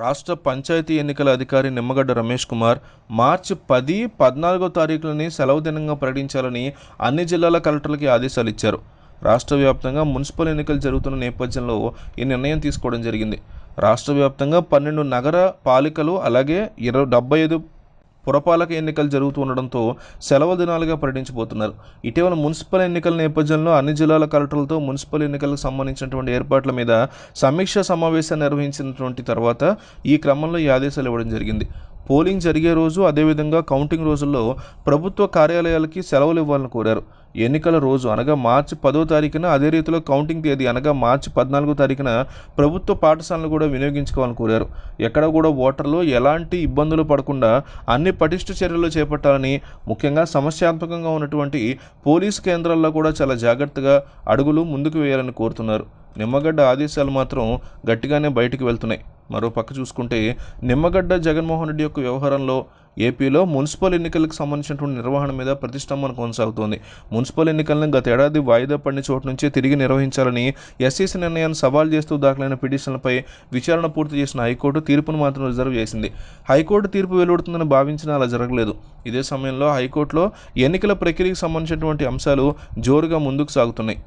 రాష్ట్ర పంచాయతీ ఎన్నికల అధికారి నిమ్మగడ్డ రమేష్ కుమార్ మార్చి పది పద్నాలుగో తారీఖులని సెలవు దినంగా ప్రకటించాలని అన్ని జిల్లాల కలెక్టర్లకి ఆదేశాలు ఇచ్చారు. రాష్ట్ర వ్యాప్తంగా మున్సిపల్ ఎన్నికలు జరుగుతున్న నేపథ్యంలో ఈ నిర్ణయం తీసుకోవడం జరిగింది. రాష్ట్ర వ్యాప్తంగా పన్నెండు నగర పాలికలు అలాగే ఇరవై డెబ్బై ఐదు పురపాలక ఎన్నికలు జరుగుతూ ఉండడంతో సెలవు దినాలుగా ప్రకటించబోతున్నారు ఇటీవల మున్సిపల్ ఎన్నికల నేపథ్యంలో అన్ని జిల్లాల కలెక్టర్లతో మున్సిపల్ ఎన్నికలకు సంబంధించినటువంటి ఏర్పాట్ల మీద సమీక్ష సమావేశం నిర్వహించినటువంటి తర్వాత ఈ క్రమంలో ఈ ఆదేశాలు ఇవ్వడం జరిగింది. పోలింగ్ జరిగే రోజు అదేవిధంగా కౌంటింగ్ రోజుల్లో ప్రభుత్వ కార్యాలయాలకి సెలవులు ఇవ్వాలని కోరారు. ఎన్నికల రోజు అనగా మార్చి పదో తారీఖున అదే రీతిలో కౌంటింగ్ తేదీ అనగా మార్చి పద్నాలుగో తారీఖున ప్రభుత్వ పాఠశాలను కూడా వినియోగించుకోవాలని కోరారు. ఎక్కడ కూడా ఓటర్లు ఎలాంటి ఇబ్బందులు పడకుండా అన్ని పటిష్ట చర్యలు చేపట్టాలని ముఖ్యంగా సమస్యాత్మకంగా ఉన్నటువంటి పోలీసు కేంద్రాల్లో కూడా చాలా జాగ్రత్తగా అడుగులు ముందుకు వేయాలని కోరుతున్నారు. నిమ్మగడ్డ ఆదేశాలు మాత్రం గట్టిగానే బయటికి వెళ్తున్నాయి. మరో పక్క చూసుకుంటే నిమ్మగడ్డ జగన్మోహన్ రెడ్డి యొక్క వ్యవహారంలో ఏపీలో మున్సిపల్ ఎన్నికలకు సంబంధించినటువంటి నిర్వహణ మీద ప్రతిష్టంభన కొనసాగుతోంది. మున్సిపల్ ఎన్నికలను గత ఏడాది వాయిదా పడిన చోటు నుంచి తిరిగి నిర్వహించాలని ఎస్ఈసి నిర్ణయాన్ని సవాల్ చేస్తూ దాఖలైన పిటిషన్లపై విచారణ పూర్తి చేసిన హైకోర్టు తీర్పును మాత్రం రిజర్వ్ చేసింది. హైకోర్టు తీర్పు వెలువడుతుందని భావించినా అలా జరగలేదు. ఇదే సమయంలో హైకోర్టులో ఎన్నికల ప్రక్రియకు సంబంధించినటువంటి అంశాలు జోరుగా ముందుకు సాగుతున్నాయి.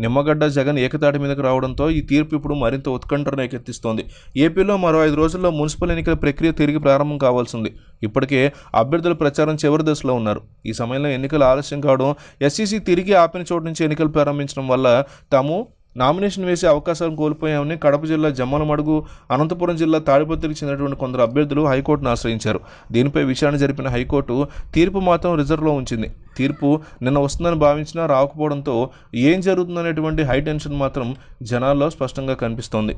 నిమ్మగడ్డ జగన్ ఏకతాటి మీదకు రావడంతో ఈ తీర్పు ఇప్పుడు మరింత ఉత్కంఠను రేకెత్తిస్తోంది ఏపీలో మరో ఐదు రోజుల్లో మున్సిపల్ ఎన్నికల ప్రక్రియ తిరిగి ప్రారంభం కావాల్సింది. ఇప్పటికే అభ్యర్థుల ప్రచారం చివరి దశలో ఉన్నారు. ఈ సమయంలో ఎన్నికలు ఆలస్యం కావడం ఎస్సీసీ తిరిగి ఆపిన చోటు నుంచి ఎన్నికలు ప్రారంభించడం వల్ల తాము నామినేషన్ వేసే అవకాశాలు కోల్పోయామని కడప జిల్లా జమ్మలమడుగు అనంతపురం జిల్లా తాడిపత్రికి చెందినటువంటి కొందరు అభ్యర్థులు హైకోర్టును ఆశ్రయించారు. దీనిపై విచారణ జరిపిన హైకోర్టు తీర్పు మాత్రం రిజర్వ్లో ఉంచింది. తీర్పు నిన్న వస్తుందని భావించినా రాకపోవడంతో ఏం జరుగుతుందనేటువంటి హై టెన్షన్ మాత్రం జనాల్లో స్పష్టంగా కనిపిస్తోంది.